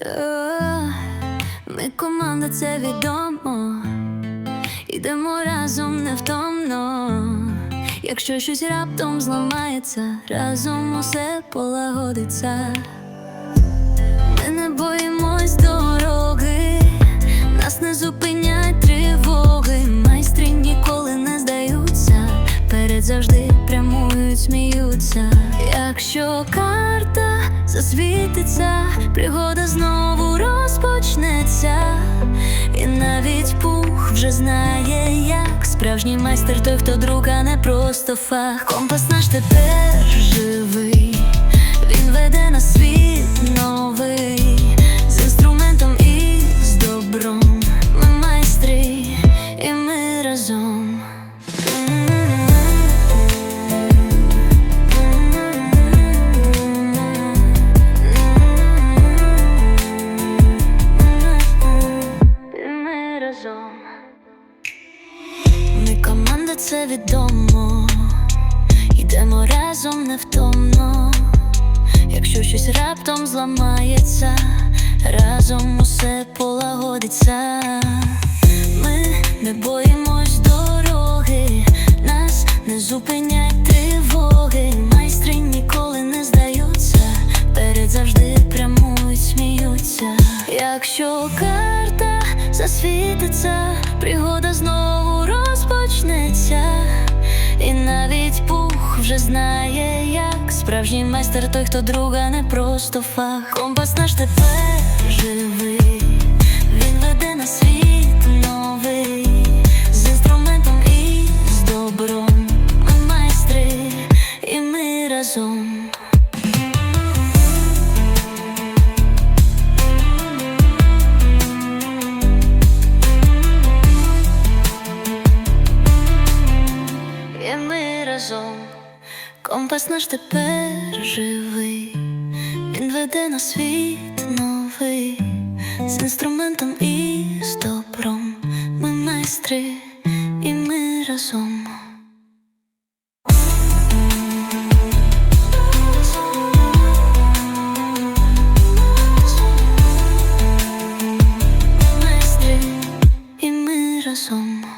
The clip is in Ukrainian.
Е, Ми команда, це відомо. Йдемо разом невтомно. Якщо щось раптом зламається, разом усе полагодиться. Ми не боїмось дороги, нас не зупинять тривоги. Майстри ніколи не здаються, перед завжди прямують, сміються. Якщо карта засвітиться, вже знає, як справжній майстер той, хто друг, а не просто фах. Компас наш тепер живий, він веде на світ новий, з інструментом і з добром. Ми майстри, і ми разом. І ми разом. Команда, це відомо. Йдемо разом невтомно. Якщо щось раптом зламається, разом усе полагодиться. Ми не боїмось дороги, нас не зупинять тривоги. Майстри ніколи не здаються, перед завжди прямують, сміються. Якщо карта засвітиться, пригода знову розпочнеться. І навіть пух вже знає, як справжній майстер той, хто друга, не просто фах. Компас наш тепер живий, він веде на світ І ми разом, компас наш тепер живий, він веде на світ новий, з інструментом і з добром. Ми майстри і ми разом. Майстри і ми разом.